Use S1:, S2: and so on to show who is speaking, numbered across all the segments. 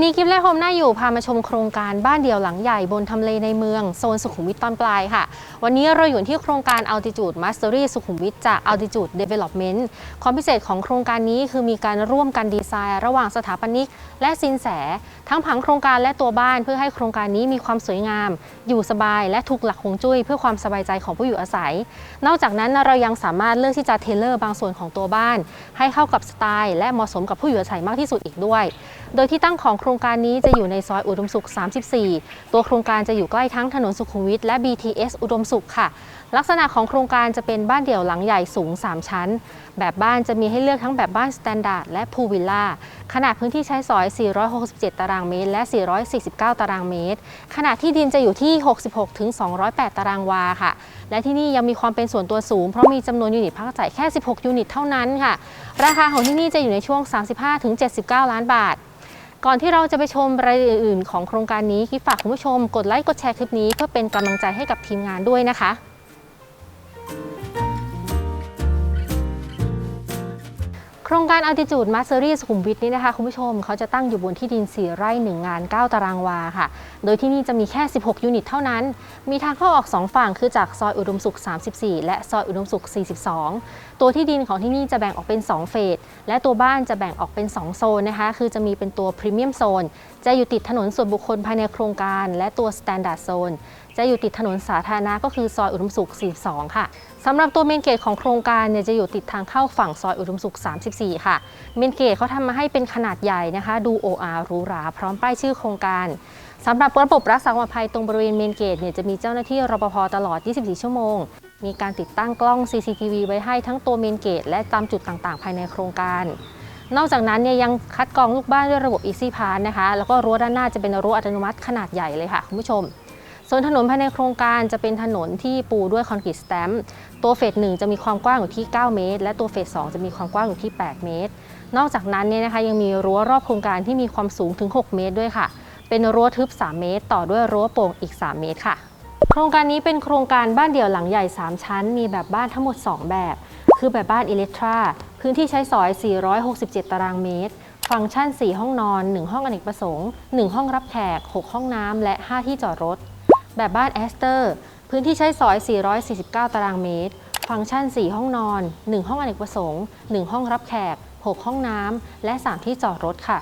S1: วันนี้กิฟและโฮมน่าอยู่พามาชมโครงการบ้านเดี่ยวหลังใหญ่บนทำเลในเมืองโซนสุขุมวิทตอนปลายค่ะ วันนี้เราอยู่ที่โครงการ Altitude Mastery สุขุมวิทจาก Altitude Development ความพิเศษของโครงการนี้คือมีการร่วมกันดีไซน์ ระหว่างสถาปนิก และสินแส ทั้งผังโครงการและตัวบ้านเพื่อให้โครงการนี้มีความสวยงาม อยู่สบาย และถูกหลักฮวงจุ้ยเพื่อความสบายใจของผู้อยู่อาศัย นอกจากนั้นเรายังสามารถเลือกที่จะเทเลอร์บางส่วนของตัวบ้าน ให้เข้ากับสไตล์ และเหมาะสมกับผู้อยู่อาศัยมากที่สุดอีกด้วย โดยที่ตั้งของโครงงการนี้จะอยู่ในซอยอุดมสุข 34 ตัวโครงการจะอยู่ใกล้ทั้งถนนสุขุมวิทและ BTS อุดมสุขค่ะ ลักษณะของโครงการจะเป็นบ้านเดี่ยวหลังใหญ่สูง 3 ชั้น แบบบ้านจะมีให้เลือกทั้งแบบบ้านสแตนดาร์ดและพูลวิลล่า ขนาดพื้นที่ใช้สอย 467 ตารางเมตร และ 449 ตารางเมตร ขนาดที่ดินจะอยู่ที่ 66ถึง208 ตารางวาค่ะ และที่นี่ยังมีความเป็นส่วนตัวสูง เพราะมีจำนวนยูนิตพักอาศัยแค่ 16 ยูนิตเท่านั้นค่ะ ราคาของที่นี่จะอยู่ในช่วง 35ถึง79 ล้านบาท ก่อนที่เราจะไปชมรายละเอียดอื่นของโครงการนี้คิดฝากคุณผู้ชมกดไลค์กดแชร์คลิปนี้เพื่อเป็นกำลังใจให้กับทีมงานด้วยนะคะ ครงการ Altitude Mastery สุขุมวิทนี้นะคะคุณผู้ชมเขาจะตั้งอยู่บนที่ดิน 4 ไร่ 1 งาน 9 ตารางวาค่ะ โดยที่นี่จะมีแค่ 16 ยูนิตเท่านั้น มีทางเข้าออก 2 ฝั่งคือจากซอยอุดมสุข 34 และซอยอุดมสุข 42 ตัวที่ดินของที่นี่จะแบ่งออกเป็น 2 เฟส และตัวบ้านจะแบ่งออกเป็น 2 โซนนะคะ คือจะมีเป็นตัวพรีเมียมโซนจะอยู่ติดถนนส่วนบุคคลภายในโครงการ และตัว Standard Zone จะอยู่ติดถนนสาธารณะก็คือซอยอุดมสุข 42 ค่ะสำหรับตัวเมนเกตของโครงการเนี่ยจะอยู่ติดทางเข้าฝั่งซอยอุดมสุข 34 ค่ะ เมนเกตเขาทำมาให้เป็นขนาดใหญ่นะคะ ดูโออาหรูราพร้อมป้ายชื่อโครงการสำหรับระบบรักษาความปลอดภัยตรงบริเวณเมนเกตเนี่ยจะมีเจ้าหน้าที่รปภตลอด 24 ชั่วโมง มีการติดตั้งกล้อง CCTV ไว้ให้ทั้งตัวเมนเกต และตามจุดต่างๆ ภายในโครงการนอกจากนั้นเนี่ยยังคัดกรองลูกบ้านด้วยระบบ Easy Pass นะคะ แล้วก็รั้วด้านหน้าจะเป็นรั้วอัตโนมัติขนาดใหญ่เลยค่ะ คุณผู้ชม ส่วนถนนภายในโครงการจะเป็นถนนที่ปูด้วยคอนกรีตสแตมป์ตัวเฟสหนึ่งจะมีความกว้างอยู่ที่ 9 เมตร และตัวเฟส2จะมีความกว้างอยู่ที่ 8 เมตร นอกจากนั้นเนี่ยนะคะยังมีรั้วรอบโครงการที่มีความสูงถึง 6 เมตรด้วยค่ะ เป็นรั้วทึบ 3 เมตร ต่อด้วยรั้วโป่งอีก 3 เมตรค่ะ โครงการนี้เป็นโครงการบ้านเดี่ยวหลังใหญ่ 3 ชั้น มีแบบบ้านทั้งหมด 2 แบบ คือแบบบ้านอิเล็กทราพื้นที่ใช้สอย 467 ตารางเมตรฟังก์ชัน 4 ห้องนอน 1 ห้องอเนกประสงค์ 1 ห้องรับแขก 6 ห้องน้ำ และ 5 ที่จอดรถ แบบบ้านแอสเตอร์ พื้นที่ใช้สอย 449 ตารางเมตร ฟังก์ชัน 4 ห้องนอน 1 ห้องอเนกประสงค์ 1 ห้องรับแขก 6 ห้องน้ำ และ 3 ที่จอดรถค่ะ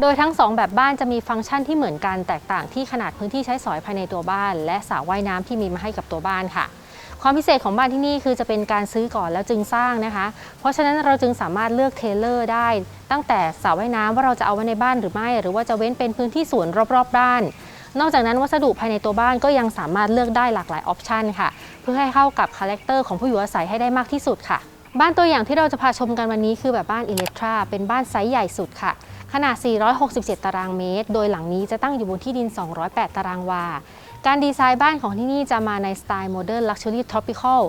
S1: โดยทั้ง 2 แบบบ้านจะมีฟังก์ชันที่เหมือนกันแตกต่างที่ขนาดพื้นที่ใช้สอยภายในตัวบ้าน และสระว่ายน้ำที่มีมาให้กับตัวบ้านค่ะความพิเศษของบ้านที่นี่คือจะเป็นการซื้อก่อนแล้วจึงสร้างนะคะ เพราะฉะนั้นเราจึงสามารถเลือกเทเลอร์ได้ ตั้งแต่สระว่ายน้ำว่าเราจะเอาไว้ในบ้านหรือไม่ หรือว่าจะเว้นเป็นพื้นที่สวนรอบๆบ้าน นอกจากนั้นวัสดุภายในตัวบ้านก็ยังสามารถเลือกได้หลากหลายออปชันค่ะ เพื่อให้เข้ากับคาแรคเตอร์ของผู้อยู่อาศัยให้ได้มากที่สุดค่ะ บ้านตัวอย่างที่เราจะพาชมกันวันนี้คือแบบบ้านอิเล็กทราเป็นบ้านไซส์ใหญ่สุดค่ะขนาด 467 ตารางเมตร โดยหลังนี้จะตั้งอยู่บนที่ดิน 208 ตารางวา การดีไซน์บ้านของที่นี่จะมาในสไตล์โมเดิร์นลักชัวรี่ทรอปิคอล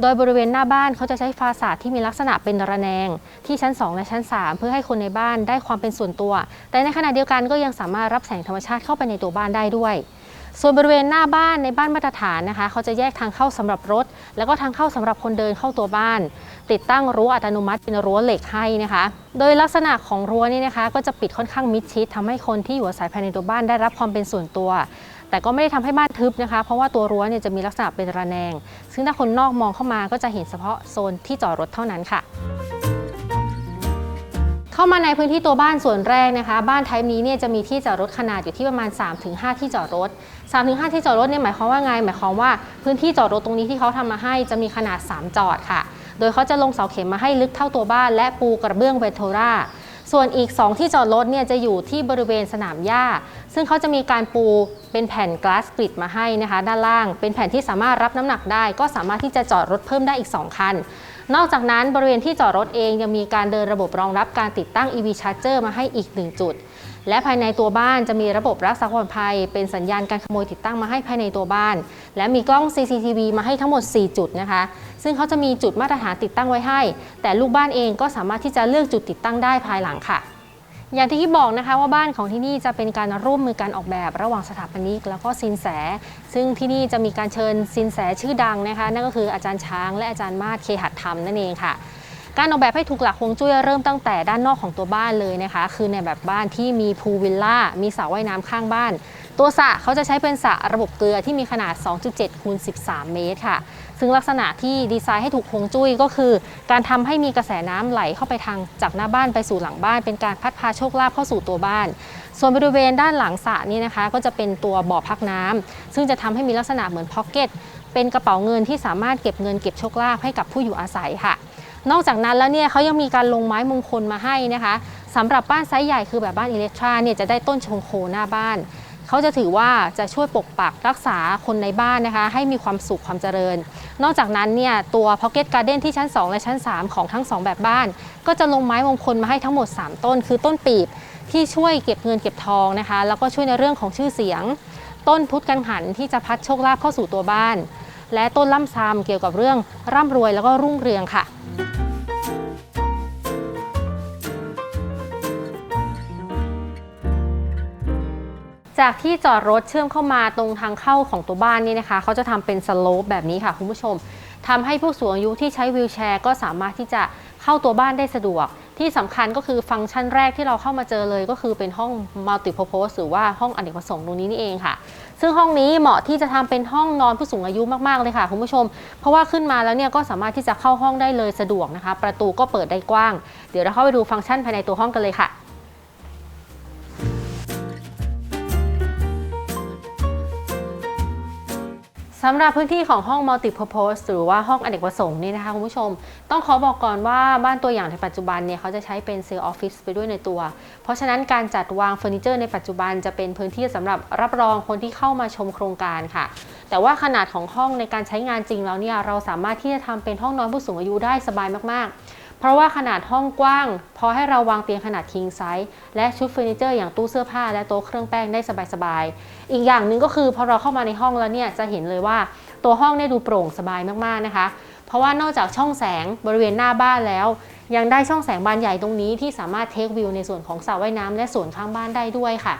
S1: โดยบริเวณหน้าบ้านเขาจะใช้ฟาสาดที่มีลักษณะเป็นระแนง ที่ชั้น 2 และชั้น 3 เพื่อให้คนในบ้านได้ความเป็นส่วนตัว แต่ในขณะเดียวกันก็ยังสามารถรับแสงธรรมชาติเข้าไปในตัวบ้านได้ด้วยส่วนบริเวณหน้าบ้านในบ้านมาตรฐานนะคะ เขาจะแยกทางเข้าสำหรับรถ แล้วก็ทางเข้าสำหรับคนเดินเข้าตัวบ้าน ติดตั้งรั้วอัตโนมัติเป็นรั้วเหล็กให้นะคะ โดยลักษณะของรั้วนี่นะคะ ก็จะปิดค่อนข้างมิดชิดทำให้คนที่อยู่อาศัยภายในตัวบ้านได้รับความเป็นส่วนตัว แต่ก็ไม่ได้ทำให้บ้านทึบนะคะ เพราะว่าตัวรั้วเนี่ยจะมีลักษณะเป็นระแนง ซึ่งถ้าคนนอกมองเข้ามาก็จะเห็นเฉพาะโซนที่จอดรถเท่านั้นค่ะเข้ามาในพื้นที่ตัวบ้านส่วนแรกนะคะ บ้านไทป์นี้เนี่ยจะมีที่จอดรถขนาดอยู่ที่ประมาณ 3-5 ที่จอดรถ 3-5 ที่จอดรถเนี่ยหมายความว่าไง หมายความว่าพื้นที่จอดรถตรงนี้ที่เขาทำมาให้จะมีขนาด 3 จอดค่ะ โดยเขาจะลงเสาเข็มมาให้ลึกเท่าตัวบ้าน และปูกระเบื้องเวทโทรา ส่วนอีก 2 ที่จอดรถเนี่ยจะอยู่ที่บริเวณสนามหญ้า ซึ่งเขาจะมีการปูเป็นแผ่นกลาสกริดมาให้นะคะ ด้านล่าง เป็นแผ่นที่สามารถรับน้ำหนักได้ ก็สามารถที่จะจอดรถเพิ่มได้อีก 2 คัน นอกจากนั้นบริเวณที่จอดรถเองยังมีการเดินระบบรองรับการติดตั้ง EV Charger มาให้อีก 1 จุด และภายในตัวบ้านจะมีระบบรักษาความปลอดภัย เป็นสัญญาณการขโมยติดตั้งมาให้ภายในตัวบ้าน และมีกล้อง CCTV มาให้ทั้งหมด 4 จุดนะคะ ซึ่งเขาจะมีจุดมาตรฐานติดตั้งไว้ให้ แต่ลูกบ้านเองก็สามารถที่จะเลือกจุดติดตั้งได้ภายหลังค่ะ อย่างที่บอกนะคะว่าบ้านของที่นี่จะเป็นการร่วมมือการออกแบบระหว่างสถาปนิกแล้วก็สินแส ซึ่งที่นี่จะมีการเชิญสินแสชื่อดังนะคะ นั่นก็คืออาจารย์ช้างและอาจารย์มาศเคหัดธรรมนั่นเองค่ะ การออกแบบให้ถูกหลักฮวงจุ้ยเริ่มตั้งแต่ด้านนอกของตัวบ้านเลยนะคะ คือในแบบบ้านที่มีพูลวิลล่ามีสระว่ายน้ำข้างบ้าน ตัวสระเขาจะใช้เป็นสระระบบเกลือที่มีขนาด 2.7คูณ13 เมตรค่ะ ซึ่งลักษณะที่ดีไซน์ให้ถูกฮวงจุ้ยก็คือ การทำให้มีกระแสน้ำไหลเข้าไปทางจากหน้าบ้านไปสู่หลังบ้าน เป็นการพัดพาโชคลาภเข้าสู่ตัวบ้าน ส่วนบริเวณด้านหลังสระนี่นะคะ ก็จะเป็นตัวบ่อพักน้ำซึ่งจะทำให้มีลักษณะเหมือนพ็อกเก็ตเป็นกระเป๋าเงินที่สามารถเก็บเงินเก็บโชคลาภให้กับผู้อยู่อาศัยค่ะ นอกจากนั้นแล้วเนี่ยเขายังมีการลงไม้มงคลมาให้นะคะสำหรับบ้านไซส์ใหญ่คือแบบบ้านอิเล็กทราเนี่ยจะได้ต้นชงโคหน้าบ้านเขาจะถือว่าจะช่วยปกปักรักษาคนในบ้านนะคะ ให้มีความสุขความเจริญ นอกจากนั้นเนี่ยตัว Pocket Garden ที่ชั้น 2 และชั้น 3 ของทั้ง 2 แบบบ้าน ก็จะลงไม้มงคลมาให้ทั้งหมด 3 ต้น คือต้นปีบที่ช่วยเก็บเงินเก็บทองนะคะ แล้วก็ช่วยในเรื่องของชื่อเสียง ต้นพุทธกังหันที่จะพัดโชคลาภเข้าสู่ตัวบ้าน และต้นล่ำซามเกี่ยวกับเรื่องร่ำรวยแล้วก็รุ่งเรืองค่ะ จากที่จอดรถเชื่อมเข้ามาตรงทางเข้าของตัวบ้านนี่นะคะเขาจะทำเป็นสโลปแบบนี้ค่ะคุณผู้ชมทำให้ผู้สูงอายุที่ใช้วีลแชร์ ก็สามารถที่จะเข้าตัวบ้านได้สะดวก ที่สำคัญก็คือฟังก์ชันแรกที่เราเข้ามาเจอเลย ก็คือเป็นห้อง multi purpose หรือว่าห้องอเนกประสงค์ตรงนี้นี่เองค่ะ ซึ่งห้องนี้เหมาะที่จะทำเป็นห้องนอนผู้สูงอายุมากๆเลยค่ะคุณผู้ชม เพราะว่าขึ้นมาแล้วเนี่ยก็สามารถที่จะเข้าห้องได้เลยสะดวกนะคะ ประตูก็เปิดได้กว้าง เดี๋ยวเราเข้าไปดูฟังก์ชันภายในตัวห้องกันเลยค่ะ สำหรับพื้นที่ของห้อง multi purpose หรือว่าห้องอเนกประสงค์นี่นะคะคุณผู้ชม ต้องขอบอกก่อนว่าบ้านตัวอย่างในปัจจุบันเนี่ยเขาจะใช้เป็นเซลล์ออฟฟิศไปด้วยในตัว เพราะฉะนั้นการจัดวางเฟอร์นิเจอร์ในปัจจุบันจะเป็นพื้นที่สำหรับรับรองคนที่เข้ามาชมโครงการค่ะ แต่ว่าขนาดของห้องในการใช้งานจริงแล้วเนี่ยเราสามารถที่จะทำเป็นห้องนอนผู้สูงอายุได้สบายมากๆ เพราะว่าขนาดห้องกว้าง พอให้เราวางเตียงขนาด king size และชุดเฟอร์นิเจอร์อย่างตู้เสื้อผ้าและโต๊ะเครื่องแป้งได้สบายๆ อีกอย่างหนึ่งก็คือพอเราเข้ามาในห้องแล้วเนี่ยจะเห็นเลยว่าตัวห้องเนี่ยดูโปร่งสบายมากๆนะคะ เพราะว่านอกจากช่องแสงบริเวณหน้าบ้านแล้ว ยังได้ช่องแสงบานใหญ่ตรงนี้ที่สามารถเทควิวในส่วนของสระว่ายน้ำและสวนข้างบ้านได้ด้วยค่ะ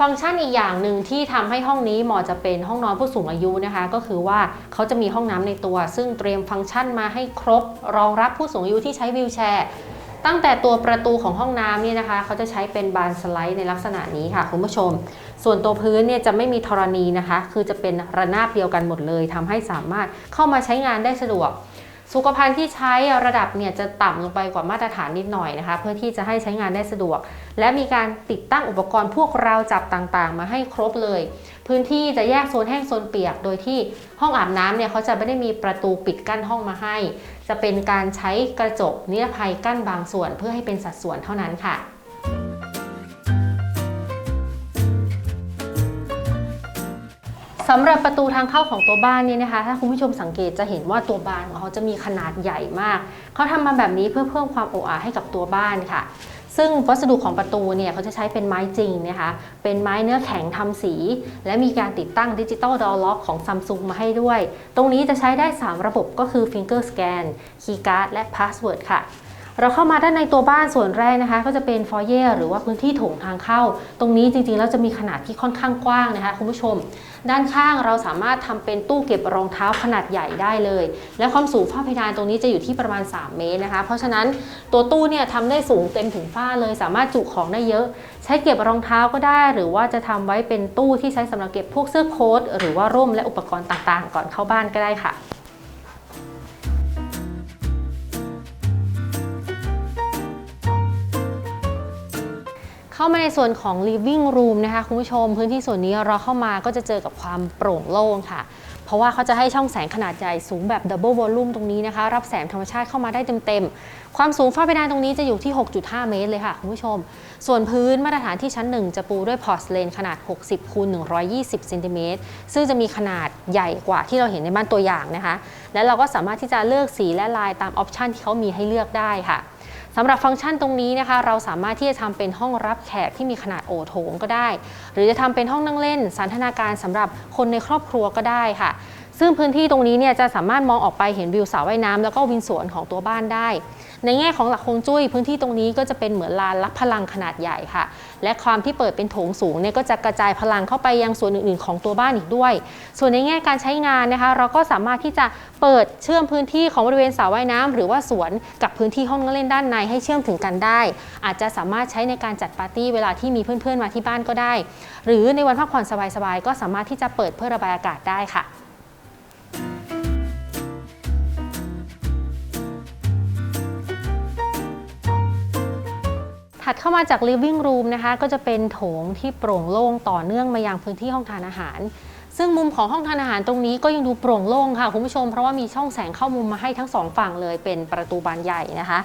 S1: ฟังก์ชันอีกอย่างหนึ่งที่ทำให้ห้องนี้เหมาะจะเป็นห้องนอนผู้สูงอายุนะคะ ก็คือว่าเขาจะมีห้องน้ำในตัว ซึ่งเตรียมฟังก์ชันมาให้ครบ รองรับผู้สูงอายุที่ใช้วีลแชร์ ตั้งแต่ตัวประตูของห้องน้ำเนี่ยนะคะ เขาจะใช้เป็นบานสไลด์ในลักษณะนี้ค่ะคุณผู้ชม ส่วนตัวพื้นเนี่ยจะไม่มีธรณีนะคะ คือจะเป็นระนาบเดียวกันหมดเลยทำให้สามารถเข้ามาใช้งานได้สะดวก สุขภัณฑ์ที่ใช้ระดับเนี่ยจะต่ำลงไปกว่ามาตรฐานนิดหน่อยนะคะ เพื่อที่จะให้ใช้งานได้สะดวก และมีการติดตั้งอุปกรณ์พวกราวจับต่างๆ มาให้ครบเลย พื้นที่จะแยกโซนแห้งโซนเปียก โดยที่ห้องอาบน้ำเนี่ยเขาจะไม่ได้มีประตูปิดกั้นห้องมาให้ จะเป็นการใช้กระจกนิรภัยกั้นบางส่วน เพื่อให้เป็นสัดส่วนเท่านั้นค่ะ สำหรับประตูทางเข้าของตัวบ้านนี่นะคะ ถ้าคุณผู้ชมสังเกตจะเห็นว่าตัวบ้านของเขาจะมีขนาดใหญ่มาก เขาทำมาแบบนี้เพื่อเพิ่มความโออาให้กับตัวบ้านค่ะ ซึ่งวัสดุของประตูเนี่ยเขาจะใช้เป็นไม้จริงนะคะ เป็นไม้เนื้อแข็งทำสี และมีการติดตั้งดิจิตอลดอล็อกของ Samsung มาให้ด้วย ตรงนี้จะใช้ได้ 3 ระบบก็คือ Finger Scan Keycard และ Password ค่ะ เราเข้ามาด้านในตัวบ้านส่วนแรกนะคะ ก็จะเป็นฟอยเย่หรือว่าพื้นที่โถงทางเข้า ตรงนี้จริงๆแล้วจะมีขนาดที่ค่อนข้างกว้างนะคะคุณผู้ชม ด้านข้างเราสามารถทำเป็นตู้เก็บรองเท้าขนาดใหญ่ได้เลย และความสูงฝ้าเพดานตรงนี้จะอยู่ที่ประมาณ 3 เมตรนะคะ เพราะฉะนั้นตัวตู้เนี่ยทำได้สูงเต็มถึงฝ้าเลย สามารถจุของได้เยอะ ใช้เก็บรองเท้าก็ได้ หรือว่าจะทำไว้เป็นตู้ที่ใช้สำหรับเก็บพวกเสื้อโค้ทหรือว่าร่มและอุปกรณ์ต่างๆ ก่อนเข้าบ้านก็ได้ค่ะ เข้ามาในส่วนของ living room นะคะคุณผู้ชมพื้นที่ส่วนนี้เราเข้ามาก็จะเจอกับความโปร่งโล่งค่ะ เพราะว่าเขาจะให้ช่องแสงขนาดใหญ่สูงแบบ double volume ตรงนี้นะคะ รับแสงธรรมชาติเข้ามาได้เต็มๆ ความสูงฝ้าเพดานตรงนี้จะอยู่ที่ 6.5 เมตรเลยค่ะคุณผู้ชม ส่วนพื้นมาตรฐานที่ชั้น 1 จะปูด้วยพอร์สเลนขนาด 60คูณ120เซนติเมตรซึ่งจะมีขนาดใหญ่กว่าที่เราเห็นในบ้านตัวอย่างนะคะ และเราก็สามารถที่จะเลือกสีและลายตามออปชันที่เขามีให้เลือกได้ค่ะ สำหรับฟังก์ชันตรงนี้นะคะ เราสามารถที่จะทำเป็นห้องรับแขกที่มีขนาดโอโถงก็ได้ หรือจะทำเป็นห้องนั่งเล่น สันทนาการสำหรับคนในครอบครัวก็ได้ค่ะ ซึ่งพื้นที่ตรงนี้เนี่ยจะสามารถมองออกไปเห็นวิวสระว่ายน้ำแล้วก็วินสวนของตัวบ้านได้ ในแง่ของหลักฮวงจุ้ยพื้นที่ตรงนี้ก็จะเป็นเหมือนลานรับพลังขนาดใหญ่ค่ะ และความที่เปิดเป็นโถงสูงเนี่ยก็จะกระจายพลังเข้าไปยังส่วนอื่นๆ ของตัวบ้านอีกด้วย ส่วนในแง่การใช้งานนะคะ เราก็สามารถที่จะเปิดเชื่อมพื้นที่ของบริเวณสระว่ายน้ำหรือว่าสวนกับพื้นที่ห้องนั่งเล่นด้านในให้เชื่อมถึงกันได้ อาจจะสามารถใช้ในการจัดปาร์ตี้เวลาที่มีเพื่อนๆมาที่บ้านก็ได้ หรือในวันพักผ่อนสบายๆก็สามารถที่จะเปิดเพื่อระบายอากาศได้ค่ะ ถัดเข้ามาจาก living room นะคะ ก็จะเป็นโถงที่โปร่งโล่งต่อเนื่องมายังพื้นที่ห้องทานอาหาร ซึ่งมุมของห้องทานอาหารตรงนี้ก็ยังดูโปร่งโล่งค่ะคุณผู้ชม เพราะว่ามีช่องแสงเข้ามุมมาให้ทั้งสองฝั่งเลยเป็นประตูบานใหญ่นะคะ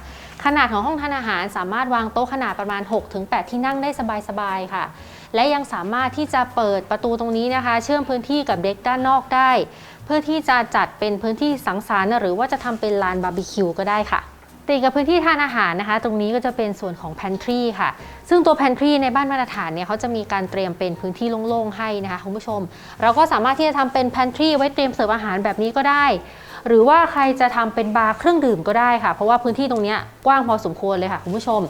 S1: ขนาดของห้องทานอาหารสามารถวางโต๊ะขนาดประมาณ 6-8 ที่นั่งได้สบายๆค่ะ และยังสามารถที่จะเปิดประตูตรงนี้นะคะ เชื่อมพื้นที่กับเด็กด้านนอกได้ เพื่อที่จะจัดเป็นพื้นที่สังสรรค์หรือว่าจะทำเป็นลานบาร์บีคิวก็ได้ค่ะ ติดกับพื้นที่ทานอาหารนะคะ ตรงนี้ก็จะเป็นส่วนของ pantry ค่ะ ซึ่งตัว pantry ในบ้านมาตรฐานเนี่ยเขาจะมีการเตรียมเป็นพื้นที่โล่งๆให้นะคะคุณผู้ชม เราก็สามารถที่จะทำเป็น pantry ไว้เตรียมเสิร์ฟอาหารแบบนี้ก็ได้ หรือว่าใครจะทำเป็นบาร์เครื่องดื่มก็ได้ค่ะ เพราะว่าพื้นที่ตรงนี้กว้างพอสมควรเลยค่ะคุณผู้ชม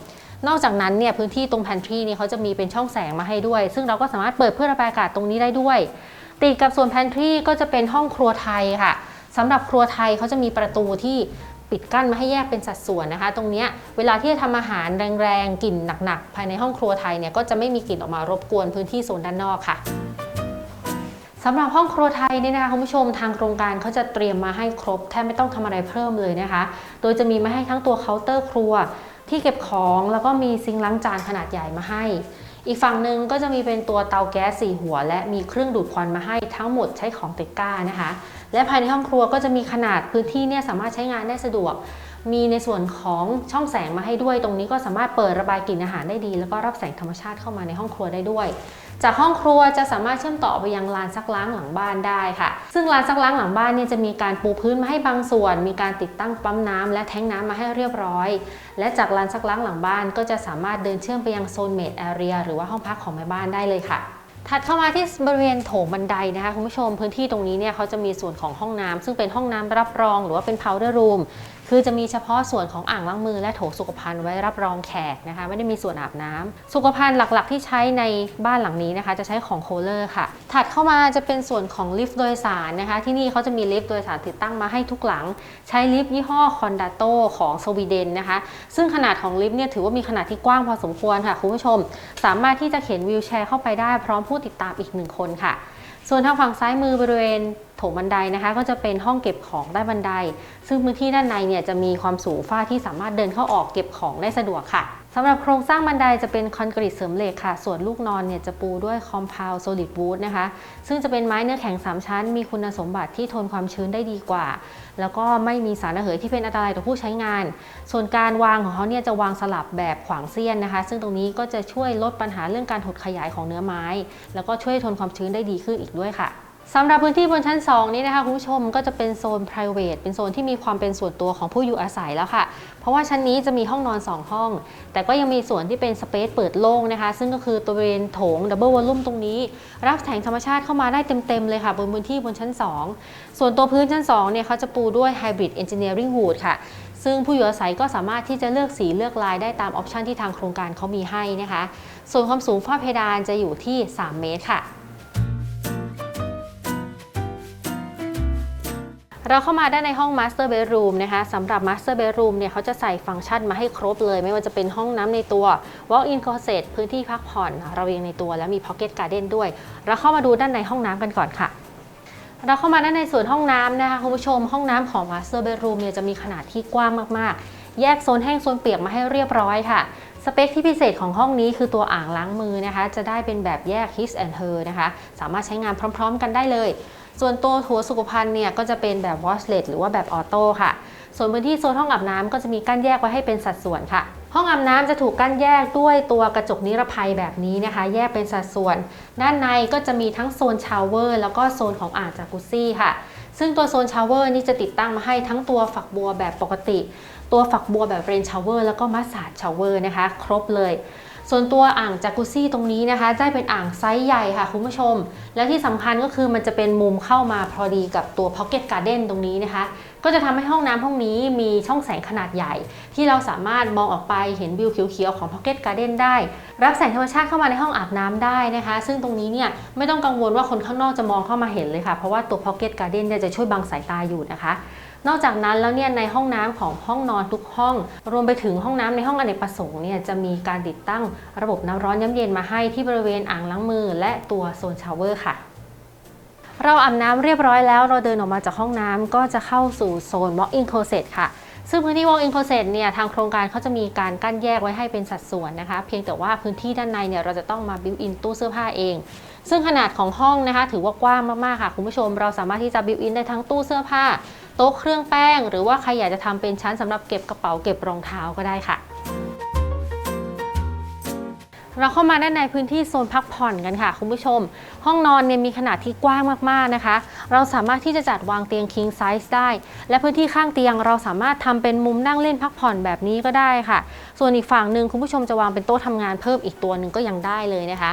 S1: นอกจากนั้นเนี่ยพื้นที่ตรง pantry นี่เขาจะมีเป็นช่องแสงมาให้ด้วย ซึ่งเราก็สามารถเปิดเพื่อระบายอากาศตรงนี้ได้ด้วย ติดกับส่วน pantry ก็จะเป็นห้องครัวไทยค่ะสำหรับครัวไทยเขาจะมีประตูที่ ปิดกั้นมาให้แยกเป็นสัดส่วนนะคะ ตรงนี้เวลาที่จะทำอาหารแรงๆกลิ่นหนักๆ ภายในห้องครัวไทยเนี่ยก็จะไม่มีกลิ่นออกมารบกวนพื้นที่โซนด้านนอกค่ะสำหรับห้องครัวไทยเนี่ยนะคะคุณผู้ชมทางโครงการเขาจะเตรียมมาให้ครบแทบไม่ต้องทำอะไรเพิ่มเลยนะคะ โดยจะมีมาให้ทั้งตัวเคาน์เตอร์ครัว ที่เก็บของแล้วก็มีซิงค์ล้างจานขนาดใหญ่มาให้ อีกฝั่งหนึ่งก็จะมีเป็นตัวเตาแก๊สสี่หัว และมีเครื่องดูดควันมาให้ทั้งหมดใช้ของเต็กก้านะคะ และภายในห้องครัวก็จะมีขนาดพื้นที่เนี่ยสามารถใช้งานได้สะดวก มีในส่วนของช่องแสงมาให้ด้วย ตรงนี้ก็สามารถเปิดระบายกลิ่นอาหารได้ดี แล้วก็รับแสงธรรมชาติเข้ามาในห้องครัวได้ด้วย จากห้องครัวจะสามารถเชื่อมต่อไปยังลานซักล้างหลังบ้านได้ค่ะ ซึ่งลานซักล้างหลังบ้านเนี่ยจะมีการปูพื้นมาให้บางส่วน มีการติดตั้งปั๊มน้ำและแท้งน้ำมาให้เรียบร้อย และจากลานซักล้างหลังบ้านก็จะสามารถเดินเชื่อมไปยังโซนเมดแอเรียหรือว่าห้องพักของแม่บ้านได้เลยค่ะ ถัดเข้ามาที่บริเวณโถงบันไดนะคะคุณผู้ชมพื้นที่ตรงนี้เนี่ยเขาจะมีส่วนของห้องน้ำซึ่งเป็นห้องน้ำรับรอง หรือว่าเป็น powder room คือจะมีเฉพาะส่วนของอ่างล้างมือและโถสุขภัณฑ์ไว้รับรองแขกนะคะ ไม่ได้มีส่วนอาบน้ำสุขภัณฑ์หลักๆ ที่ใช้ในบ้านหลังนี้นะคะ จะใช้ของโคเลอร์ค่ะ ถัดเข้ามาจะเป็นส่วนของลิฟต์โดยสารนะคะ ที่นี่เขาจะมีลิฟต์โดยสารติดตั้งมาให้ทุกหลัง ใช้ลิฟต์ยี่ห้อคอนด a โตของสวีเดนนะคะ ซึ่งขนาดของลิฟต์เนี่ยถือว่ามีขนาดที่กว้างพอสมควรค่ะคุณผู้ชม สามารถที่จะเข็นวีลแชร์เข้าไปได้พร้อมผู้ติดตามอีกหนึ่งคนค่ะ ส่วนทางฝั่งซ้ายมือบริเวณโถงบันไดนะคะ ก็จะเป็นห้องเก็บของใต้บันได ซึ่งพื้นที่ด้านในเนี่ยจะมีความสูงฝ้าที่สามารถเดินเข้าออกเก็บของได้สะดวกค่ะ สำหรับโครงสร้างบันไดจะเป็นคอนกรีตเสริมเหล็กค่ะ ส่วนลูกนอนเนี่ยจะปูด้วยคอมเพล d โซลิดวูดนะคะ ซึ่งจะเป็นไม้เนื้อแข็ง 3 ชั้น มีคุณสมบัติที่ทนความชื้นได้ดีกว่า แล้วก็ไม่มีสารระเหยที่เป็นอันตรายต่อผู้ใช้งาน ส่วนการวางของเขาเนี่ยจะวางสลับแบบขวางเสี้ยนนะคะ ซึ่งตรงนี้ก็จะช่วยลดปัญหาเรื่องการหดขยายของเนื้อไม้ แล้วก็ช่วยทนความชื้นได้ดีขึ้นอีกด้วยค่ะ สำหรับพื้นที่บนชั้น 2 นี้นะคะคุณผู้ชมก็จะเป็นโซน private เป็นโซนที่มีความเป็นส่วนตัวของผู้อยู่อาศัยแล้วค่ะ เพราะว่าชั้นนี้จะมีห้องนอน 2 ห้อง แต่ก็ยังมีส่วนที่เป็นสเปซเปิดโล่งนะคะ ซึ่งก็คือตัวบริเวณโถงดับเบิลวอลลุ่มตรงนี้ รับแสงธรรมชาติเข้ามาได้เต็ม ๆ เลยค่ะ บนพื้นที่บนชั้น 2 ส่วนตัวพื้นชั้น 2 เนี่ยเขาจะปูด้วย hybrid engineering wood ค่ะซึ่งผู้อยู่อาศัยก็สามารถที่จะเลือกสีเลือกลายได้ตามออปชันที่ทางโครงการเขามีให้นะคะ ส่วนความสูงฝ้าเพดานจะอยู่ที่ 3 เมตรค่ะ เราเข้ามาได้ในห้อง Master Bedroom นะคะสำหรับ Master Bedroom เนี่ยเขาจะใส่ฟังก์ชันมาให้ครบเลย ไม่ว่าจะเป็นห้องน้ำในตัว Walk-in closet พื้นที่พักผ่อนเราเองในตัว และมี Pocket Garden ด้วย เราเข้ามาดูด้านในห้องน้ำกันก่อนค่ะเราเข้ามาด้านในส่วนห้องน้ำนะคะคุณผู้ชมห้องน้ำของ Master Bedroom เนี่ยจะมีขนาดที่กว้างมากๆ แยกโซนแห้งโซนเปียกมาให้เรียบร้อยค่ะสเปคที่พิเศษของห้องนี้คือตัวอ่างล้างมือนะคะ จะได้เป็นแบบแยก His and Her นะคะ สามารถใช้งานพร้อม ๆ กันได้เลย ส่วนตัวหัวสุขภัณฑ์เนี่ยก็จะเป็นแบบ washlet หรือว่าแบบออโต้ค่ะ ส่วนพื้นที่โซนห้องอาบน้ำก็จะมีกั้นแยกไว้ให้เป็นสัดส่วนค่ะ ห้องอาบน้ำจะถูกกั้นแยกด้วยตัวกระจกนิรภัยแบบนี้นะคะ แยกเป็นสัดส่วน ด้านในก็จะมีทั้งโซนชาวเวอร์แล้วก็โซนของอ่างจากุซซี่ค่ะ ซึ่งตัวโซนชาวเวอร์นี่จะติดตั้งมาให้ทั้งตัวฝักบัวแบบปกติ ตัวฝักบัวแบบเรนชาวเวอร์แล้วก็มัสซาดชาวเวอร์นะคะ ครบเลย ส่วนตัวอ่างจากุซี่ตรงนี้นะคะได้เป็นอ่างไซส์ใหญ่ค่ะคุณผู้ชม และที่สำคัญก็คือมันจะเป็นมุมเข้ามาพอดีกับตัว Pocket Garden ตรงนี้นะคะ ก็จะทำให้ห้องน้ำห้องนี้มีช่องแสงขนาดใหญ่ ที่เราสามารถมองออกไปเห็นวิวเขียวๆของ Pocket Garden ได้ รับแสงธรรมชาติเข้ามาในห้องอาบน้ำได้นะคะ ซึ่งตรงนี้เนี่ยไม่ต้องกังวลว่าคนข้างนอกจะมองเข้ามาเห็นเลยค่ะ เพราะว่าตัว Pocket Garden เนี่ยจะช่วยบังสายตาอยู่นะคะ นอกจากนั้นแล้วเนี่ยในห้องน้ำของห้องนอนทุกห้อง รวมไปถึงห้องน้ำในห้องอเนกประสงค์เนี่ยจะมีการติดตั้งระบบน้ำร้อนย้ำเย็นมาให้ที่บริเวณอ่างล้างมือ และตัวโซนชาวเวอร์ค่ะเราอาบน้ำเรียบร้อยแล้วเราเดินออกมาจากห้องน้ำก็จะเข้าสู่โซน walk-in closet ค่ะ ซึ่งพื้นที่ walk-in closet เนี่ยทางโครงการเขาจะมีการกั้นแยกไว้ให้เป็นสัดส่วนนะคะ เพียงแต่ว่าพื้นที่ด้านในเนี่ยเราจะต้องมา built in ตู้เสื้อผ้าเอง ซึ่งขนาดของห้องนะคะ ถือว่ากว้างมากๆค่ะ คุณผู้ชมเราสามารถที่จะ built in ได้ทั้งตู้เสื้อผ้า โต๊ะเครื่องแป้ง หรือว่าใครอยากจะทำเป็นชั้นสำหรับเก็บกระเป๋าเก็บรองเท้าก็ได้ค่ะเราเข้ามาด้านในพื้นที่โซนพักผ่อนกันค่ะ คุณผู้ชม ห้องนอนเนี่ยมีขนาดที่กว้างมากๆนะคะ เราสามารถที่จะจัดวางเตียง king size ได้ และพื้นที่ข้างเตียงเราสามารถทำเป็นมุมนั่งเล่นพักผ่อนแบบนี้ก็ได้ค่ะ ส่วนอีกฝั่งหนึ่งคุณผู้ชมจะวางเป็นโต๊ะทำงานเพิ่มอีกตัวหนึ่งก็ยังได้เลยนะคะ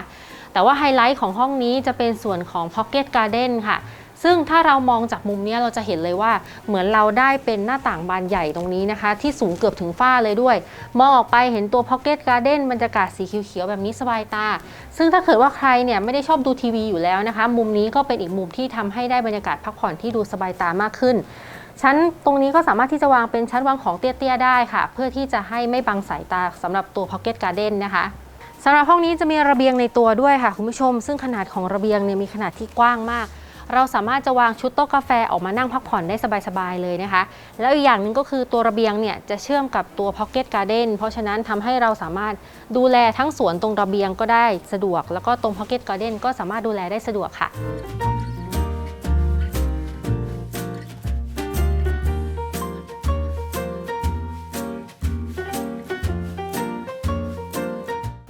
S1: แต่ว่าไฮไลท์ของห้องนี้จะเป็นส่วนของ pocket garden ค่ะ ซึ่งถ้าเรามองจากมุมนี้เราจะเห็นเลยว่า เหมือนเราได้เป็นหน้าต่างบานใหญ่ตรงนี้นะคะ ที่สูงเกือบถึงฝ้าเลยด้วย มองออกไปเห็นตัว Pocket Garden บรรยากาศสีเขียวๆแบบนี้สบายตา ซึ่งถ้าเกิดว่าใครเนี่ยไม่ได้ชอบดูทีวีอยู่แล้วนะคะ มุมนี้ก็เป็นอีกมุมที่ทำให้ได้บรรยากาศพักผ่อนที่ดูสบายตามากขึ้น ชั้นตรงนี้ก็สามารถที่จะวางเป็นชั้นวางของเตี้ยๆได้ค่ะ เพื่อที่จะให้ไม่บังสายตาสำหรับตัว Pocket Garden นะคะสำหรับห้องนี้จะมีระเบียงในตัวด้วยค่ะคุณผู้ชม ซึ่งขนาดของระเบียงเนี่ยมีขนาดที่กว้างมาก เราสามารถจะวางชุดโต๊ะกาแฟออกมานั่งพักผ่อนได้สบายๆเลยนะคะ แล้วอีกอย่างหนึ่งก็คือตัวระเบียงเนี่ยจะเชื่อมกับตัว Pocket Garden เพราะฉะนั้นทำให้เราสามารถดูแลทั้งสวนตรงระเบียงก็ได้สะดวก แล้วก็ตรง Pocket Garden ก็สามารถดูแลได้สะดวกค่ะ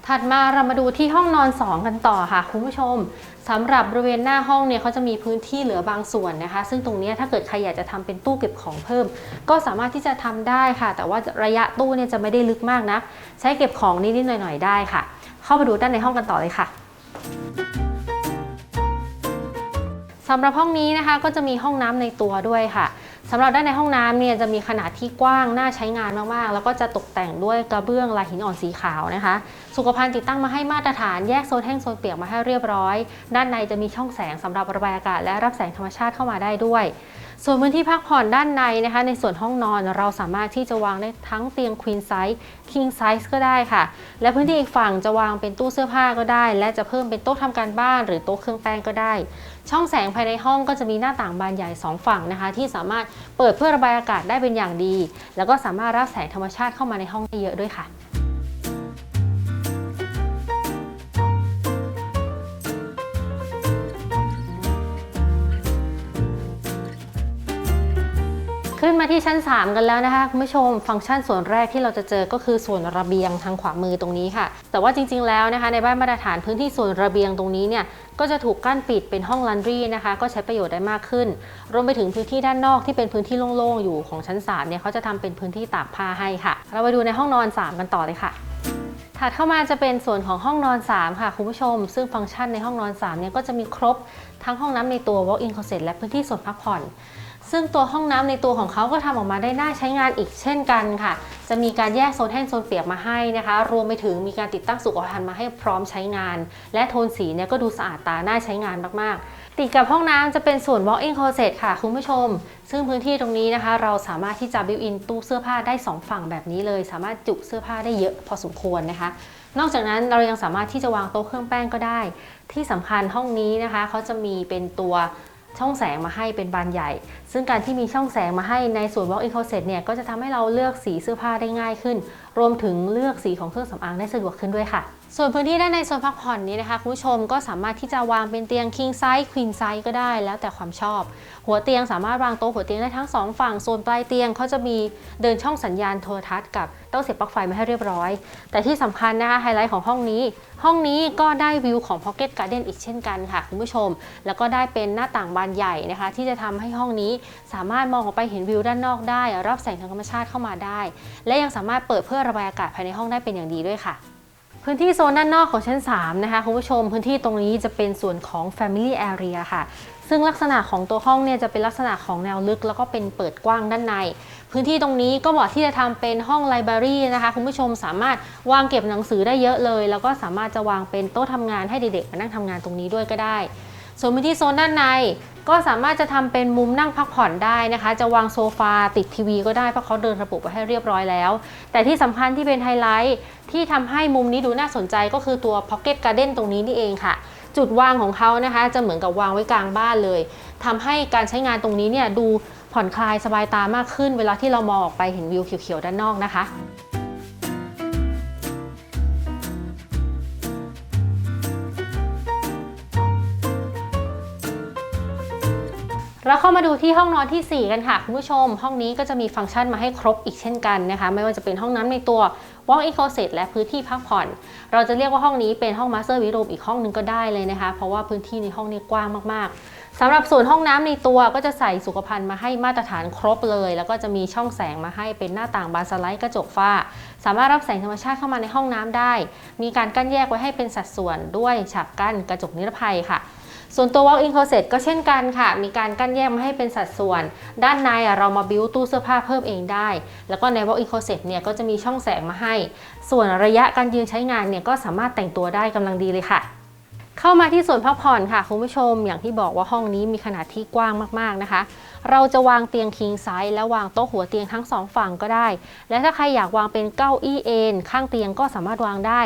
S1: ถัดมาเรามาดูที่ห้องนอน 2 กันต่อค่ะ คุณผู้ชม สำหรับบริเวณหน้าห้องเนี่ยเขาจะมีพื้นที่เหลือบางส่วนนะคะ ซึ่งตรงนี้ถ้าเกิดใครอยากจะทำเป็นตู้เก็บของเพิ่ม ก็สามารถที่จะทำได้ค่ะ แต่ว่าระยะตู้เนี่ยจะไม่ได้ลึกมากนะใช้เก็บของนิดๆหน่อยๆได้ค่ะ เข้าไปดูด้านในห้องกันต่อเลยค่ะสำหรับห้องนี้นะคะก็จะมีห้องน้ำในตัวด้วยค่ะ สำหรับด้านในห้องน้ำเนี่ยจะมีขนาดที่กว้างน่าใช้งานมากๆ แล้วก็จะตกแต่งด้วยกระเบื้องลายหินอ่อนสีขาวนะคะ สุขภัณฑ์ติดตั้งมาให้มาตรฐานแยกโซนแห้งโซนเปียกมาให้เรียบร้อย ด้านในจะมีช่องแสงสำหรับระบายอากาศและรับแสงธรรมชาติเข้ามาได้ด้วย ส่วนพื้นที่พักผ่อนด้านในนะคะ ในส่วนห้องนอนเราสามารถที่จะวางได้ทั้งเตียง queen size king size ก็ได้ค่ะ และพื้นที่อีกฝั่งจะวางเป็นตู้เสื้อผ้าก็ได้ และจะเพิ่มเป็นโต๊ะทำการบ้าน หรือโต๊ะเครื่องแป้งก็ได้ ช่องแสงภายในห้องก็จะมีหน้าต่างบานใหญ่ 2 ฝั่งนะคะ ที่สามารถเปิดเพื่อระบายอากาศได้เป็นอย่างดี แล้วก็สามารถรับแสงธรรมชาติเข้ามาในห้องได้เยอะด้วยค่ะ ชั้น 3 กันแล้วนะคะคุณผู้ชมฟังก์ชันส่วนแรกที่เราจะเจอก็คือส่วนระเบียงทางขวามือตรงนี้ค่ะ แต่ว่าจริงๆแล้วนะคะในบ้านมาตรฐานพื้นที่ส่วนระเบียงตรงนี้เนี่ยก็จะถูกกั้นปิดเป็นห้องลันดรีนะคะ ก็ใช้ประโยชน์ได้มากขึ้น รวมไปถึงพื้นที่ด้านนอกที่เป็นพื้นที่โล่งๆอยู่ของชั้น3เนี่ยเขาจะทำเป็นพื้นที่ตากผ้าให้ค่ะ เราไปดูในห้องนอน 3 กันต่อเลยค่ะถัดเข้ามาจะเป็นส่วนของห้องนอน 3 ค่ะ คุณผู้ชม ซึ่งฟังก์ชันในห้องนอน3เนี่ยก็จะมีครบทั้งห้องน้ำในตัว walk-in closet และพื้นที่ส่วนพักผ่อน ซึ่งตัวห้องน้ำในตัวของเขาก็ทำออกมาได้น่าใช้งานอีกเช่นกันค่ะ จะมีการแยกโซนแห้งโซนเปียกมาให้นะคะ รวมไปถึงมีการติดตั้งสุขภัณฑ์มาให้พร้อมใช้งาน และโทนสีเนี่ยก็ดูสะอาดตาน่าใช้งานมากๆ ติดกับห้องน้ำจะเป็นส่วน walk-in closet ค่ะคุณผู้ชม ซึ่งพื้นที่ตรงนี้นะคะ เราสามารถที่จะ built in ตู้เสื้อผ้าได้สองฝั่งแบบนี้เลย สามารถจุเสื้อผ้าได้เยอะพอสมควรนะคะนอกจากนั้นเรายังสามารถที่จะวางโต๊ะเครื่องแป้งก็ได้ ที่สำคัญห้องนี้นะคะเขาจะมีเป็นตัว ช่องแสงมาให้เป็นบานใหญ่ ซึ่งการที่มีช่องแสงมาให้ในส่วน walk-in closet เนี่ยก็จะทำให้เราเลือกสีเสื้อผ้าได้ง่ายขึ้น รวมถึงเลือกสีของเครื่องสำอางได้สะดวกขึ้นด้วยค่ะ ส่วนพื้นที่ด้านในโซนพักผ่อนนี้นะคะคุณผู้ชมก็สามารถที่จะวางเป็นเตียง king size queen size ก็ได้แล้วแต่ความชอบ หัวเตียงสามารถวางโต๊ะหัวเตียงได้ทั้งสองฝั่งโซนปลายเตียงเขาจะมีเดินช่องสัญญาณโทรทัศน์กับเต้าเสียบปลั๊กไฟมาให้เรียบร้อย แต่ที่สำคัญนะคะไฮไลท์ของห้องนี้ ห้องนี้ก็ได้วิวของ Pocket Garden อีกเช่นกันค่ะคุณผู้ชม แล้วก็ได้เป็นหน้าต่างบานใหญ่นะคะ ที่จะทำให้ห้องนี้สามารถมองออกไปเห็นวิวด้านนอกได้ รับแสงทางธรรมชาติเข้ามาได้ และยังสามารถเปิดเพื่อระบายอากาศภายในห้องได้เป็นอย่างดีด้วยค่ะ พื้นที่โซนด้านนอกของชั้น 3 นะคะคุณผู้ชมพื้นที่ตรงนี้จะเป็นส่วนของ Family Area ค่ะ ซึ่งลักษณะของตัวห้องเนี่ยจะเป็นลักษณะของแนวลึก แล้วก็เป็นเปิดกว้างด้านใน พื้นที่ตรงนี้ก็เหมาะที่จะทำเป็นห้องไลบรารีนะคะคุณผู้ชมสามารถวางเก็บหนังสือได้เยอะเลย แล้วก็สามารถจะวางเป็นโต๊ะทำงานให้เด็กๆมานั่งทำงานตรงนี้ด้วยก็ได้ ส่วนพื้นที่โซนด้านในก็สามารถจะทำเป็นมุมนั่งพักผ่อนได้นะคะ จะวางโซฟาติดทีวีก็ได้เพราะเขาเดินระบบไว้ให้เรียบร้อยแล้ว แต่ที่สำคัญที่เป็นไฮไลท์ที่ทำให้มุมนี้ดูน่าสนใจก็คือตัว Pocket Garden ตรงนี้นี่เองค่ะ จุดวางของเขานะคะ จะเหมือนกับวางไว้กลางบ้านเลยทำให้การใช้งานตรงนี้เนี่ยดูผ่อนคลายสบายตามากขึ้น เวลาที่เรามองออกไปเห็นวิวเขียวๆด้านนอกนะคะ เราเข้ามาดูที่ห้องนอนที่ 4 กันค่ะ คุณผู้ชม ห้องนี้ก็จะมีฟังก์ชันมาให้ครบอีกเช่นกันนะคะ ไม่ว่าจะเป็นห้องน้ำในตัว walk-in closet และพื้นที่พักผ่อน เราจะเรียกว่าห้องนี้เป็นห้อง master bedroom อีกห้องหนึงก็ได้เลยนะคะ เพราะว่าพื้นที่ในห้องนี้กว้างมากๆสำหรับส่วนห้องน้ำในตัวก็จะใส่สุขภัณฑ์มาให้มาตรฐานครบเลย แล้วก็จะมีช่องแสงมาให้เป็นหน้าต่างบานสไลด์กระจกฝ้า สามารถรับแสงธรรมชาติเข้ามาในห้องน้ำได้ มีการกั้นแยกไว้ให้เป็นสัดส่วนด้วยฉากกั้นกระจกนิรภัยค่ะ ส่วนตัว walk-in closet ก็เช่นกันค่ะ มีการกั้นแยกมาให้เป็นสัดส่วน ด้านในอะเรามาบิวตู้เสื้อผ้าเพิ่มเองได้ แล้วก็ใน walk-in closet เนี่ยก็จะมีช่องแสงมาให้ ส่วนระยะการยืนใช้งานเนี่ยก็สามารถแต่งตัวได้กำลังดีเลยค่ะเข้ามาที่ส่วนพักผ่อนค่ะคุณผู้ชมอย่างที่บอกว่าห้องนี้มีขนาดที่กว้างมากๆนะคะ เราจะวางเตียง king size และวางโต๊ะหัวเตียงทั้งสองฝั่งก็ได้ และถ้าใครอยากวางเป็นเก้าอี้เอนข้างเตียงก็สามารถวางได้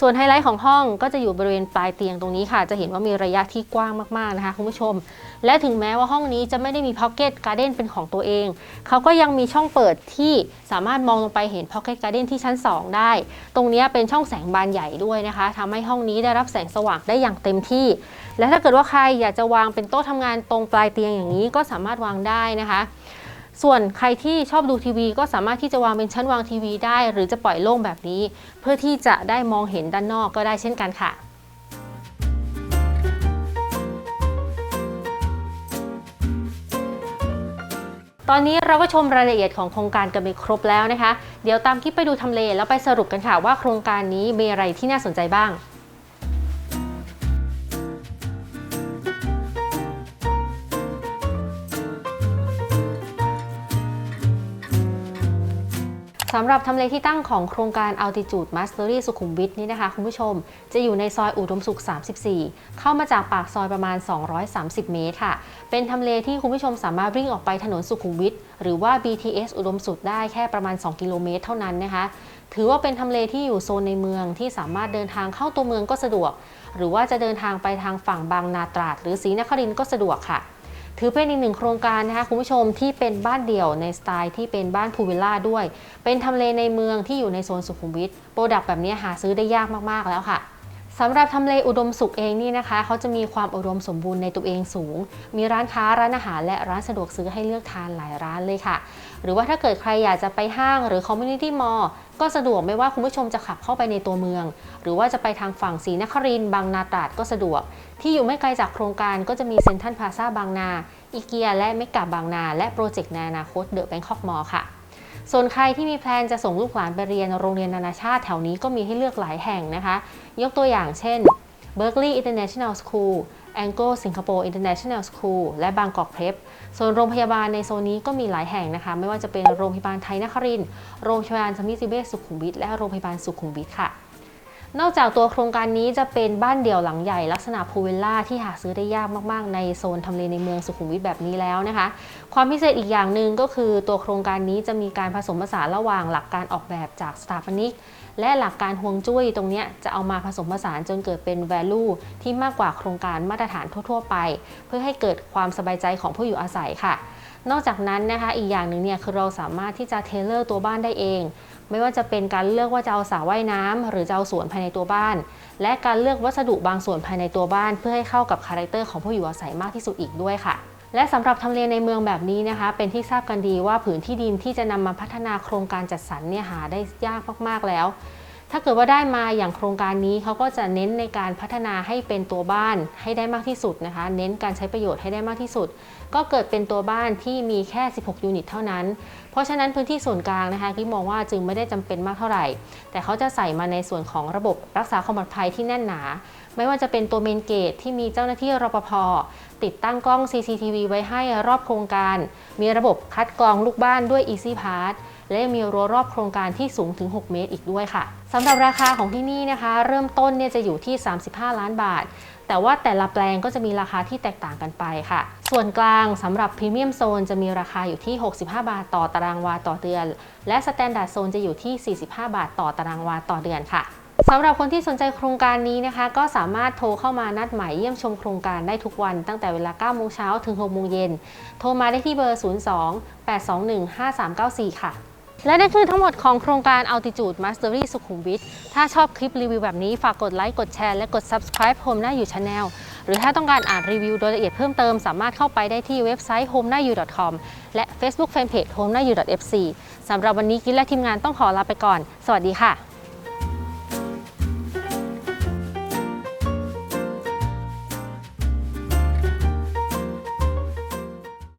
S1: ส่วนไฮไลท์ของห้องก็จะอยู่บริเวณปลายเตียงตรงนี้ค่ะ จะเห็นว่ามีระยะที่กว้างมากๆนะคะคุณผู้ชม และถึงแม้ว่าห้องนี้จะไม่ได้มี Pocket Garden เด้นเป็นของตัวเอง เขาก็ยังมีช่องเปิดที่สามารถมองลงไปเห็น Pocket Garden ที่ชั้น 2 ได้ ตรงนี้เป็นช่องแสงบานใหญ่ด้วยนะคะทำให้ห้องนี้ได้รับแสงสว่างได้อย่างเต็มที่ และถ้าเกิดว่าใครอยากจะวางเป็นโต๊ะทำงานตรงปลายเตียงอย่างนี้ก็สามารถวางได้นะคะ ส่วนใครที่ชอบดูทีวี ก็สามารถที่จะวางเป็นชั้นวางทีวีได้ หรือจะปล่อยโล่งแบบนี้ เพื่อที่จะได้มองเห็นด้านนอกก็ได้เช่นกันค่ะตอนนี้เราก็ชมรายละเอียดของโครงการกันไปครบแล้วนะคะ เดี๋ยวตามคลิปไปดูทำเลแล้วไปสรุปกันค่ะว่าโครงการนี้มีอะไรที่น่าสนใจบ้าง สำหรับทำเลที่ตั้งของโครงการ Altitude Mastery สุขุมวิทนี่นะคะ คุณผู้ชม จะอยู่ในซอยอุดมสุข 34 เข้ามาจากปากซอยประมาณ 230 เมตรค่ะ เป็นทำเลที่คุณผู้ชมสามารถวิ่งออกไปถนนสุขุมวิทหรือว่า BTS อุดมสุขได้แค่ประมาณ 2 กิโลเมตรเท่านั้นนะคะ ถือว่าเป็นทำเลที่อยู่โซนในเมืองที่สามารถเดินทางเข้าตัวเมืองก็สะดวก หรือว่าจะเดินทางไปทางฝั่งบางนาตราด หรือศรีนครินทร์ก็สะดวกค่ะ ถือเป็นอีกหนึ่งโครงการนะคะคุณผู้ชมที่เป็นบ้านเดี่ยวในสไตล์ที่เป็นบ้านพูลวิลล่าด้วย เป็นทำเลในเมืองที่อยู่ในโซนสุขุมวิทโปรดักต์แบบนี้หาซื้อได้ยากมากๆแล้วค่ะสำหรับทำเลอุดมสุขเองนี่นะคะเขาจะมีความอุดมสมบูรณ์ในตัวเองสูง มีร้านค้าร้านอาหารและร้านสะดวกซื้อให้เลือกทานหลายร้านเลยค่ะ หรือว่าถ้าเกิดใครอยากจะไปห้างหรือคอมมูนิตี้มอลล์ก็สะดวกไม่ว่าคุณผู้ชมจะขับเข้าไปในตัวเมือง หรือว่าจะไปทางฝั่งศรีนครินทร์บางนาตราดก็สะดวก ที่อยู่ไม่ไกลจากโครงการก็จะมีเซ็นทรัลพลาซาบางนาอีเกียและเมกะบางนา และโปรเจกต์ในอนาคตเดอะแบงคอกมอลค่ะส่วนใครที่มีแพลนจะส่งลูกหลานไปเรียนโรงเรียนนานาชาติแถวนี้ก็มีให้เลือกหลายแห่งนะคะ ยกตัวอย่างเช่น Berkeley International School Anglo Singapore International School และ Bangkok Prep ส่วนโรงพยาบาลในโซนนี้ก็มีหลายแห่งนะคะ ไม่ว่าจะเป็นโรงพยาบาลไทยนคริน โรงพยาบาลสมิติเวชสุขุมวิท และโรงพยาบาลสุขุมวิทค่ะ นอกจากตัวโครงการนี้จะเป็นบ้านเดี่ยวหลังใหญ่ลักษณะพูลวิลล่าที่หาซื้อได้ยากมากๆ ในโซนทำเลในเมืองสุขุมวิทแบบนี้แล้วนะคะ ความพิเศษอีกอย่างหนึ่งก็คือตัวโครงการนี้จะมีการผสมผสานระหว่างหลักการออกแบบจากสถาปนิก และหลักการห่วงจุ้ยตรงนี้จะเอามาผสมผสานจนเกิดเป็น value ที่มากกว่าโครงการมาตรฐานทั่ว ๆ ไป เพื่อให้เกิดความสบายใจของผู้อยู่อาศัยค่ะ นอกจากนั้นนะคะอีกอย่างหนึ่งเนี่ยคือเราสามารถที่จะเทเลอร์ตัวบ้านได้เอง ไม่ว่าจะเป็นการเลือกว่าจะเอาสระว่ายน้ำหรือจะเอาสวนภายในตัวบ้าน และการเลือกวัสดุบางส่วนภายในตัวบ้าน เพื่อให้เข้ากับคาแรคเตอร์ของผู้อยู่อาศัยมากที่สุดอีกด้วยค่ะและสำหรับทำเลในเมืองแบบนี้นะคะ เป็นที่ทราบกันดีว่าผืนที่ดินที่จะนำมาพัฒนาโครงการจัดสรรเนี่ยหาได้ยากมากๆแล้ว ถ้าเกิดว่าได้มาอย่างโครงการนี้เขาก็จะเน้นในการพัฒนาให้เป็นตัวบ้านให้ได้มากที่สุดนะคะ เน้นการใช้ประโยชน์ให้ได้มากที่สุด ก็เกิดเป็นตัวบ้านที่มีแค่ 16 ยูนิตเท่านั้น เพราะฉะนั้นพื้นที่ส่วนกลางนะคะกิ๊มองว่าจึงไม่ได้จำเป็นมากเท่าไหร่ แต่เขาจะใส่มาในส่วนของระบบรักษาความปลอดภัยที่แน่นหนา ไม่ว่าจะเป็นตัวเมนเกตที่มีเจ้าหน้าที่รปภติดตั้งกล้อง CCTV ไว้ให้รอบโครงการ มีระบบคัดกรองลูกบ้านด้วย Easy Pass และยังมีรั้วรอบโครงการที่สูงถึง 6 เมตรอีกด้วยค่ะ สำหรับราคาของที่นี่นะคะ เริ่มต้นเนี่ยจะอยู่ที่ 35 ล้านบาท แต่ว่าแต่ละแปลงก็จะมีราคาที่แตกต่างกันไปค่ะ ส่วนกลางสำหรับพรีเมียมโซนจะมีราคาอยู่ที่ 65 บาทต่อตารางวาต่อเดือน และสแตนดาร์ดโซนจะอยู่ที่ 45 บาทต่อตารางวาต่อเดือนค่ะสำหรับคนที่สนใจโครงการนี้นะคะ ก็สามารถโทรเข้ามานัดหมายเยี่ยมชมโครงการได้ทุกวันตั้งแต่เวลา9โมงเช้าถึง6โมงเย็น โทรมาได้ที่เบอร์ 02 821 5394 ค่ะ และนั่นคือทั้งหมดของโครงการ Altitude Mastery สุขุมวิท ถ้าชอบคลิปรีวิวแบบนี้ ฝากกดไลค์ กดแชร์ และกด subscribe Home หน้าอยู่ Channel หรือถ้าต้องการอ่านรีวิวโดยละเอียดเพิ่มเติม สามารถเข้าไปได้ที่เว็บไซต์ home หน้าอยู่ com และ Facebook Fanpage home หน้าอยู่ fc สำหรับวันนี้กิ๊นและทีมงานต้องขอลาไปก่อน สวัสดีค่ะ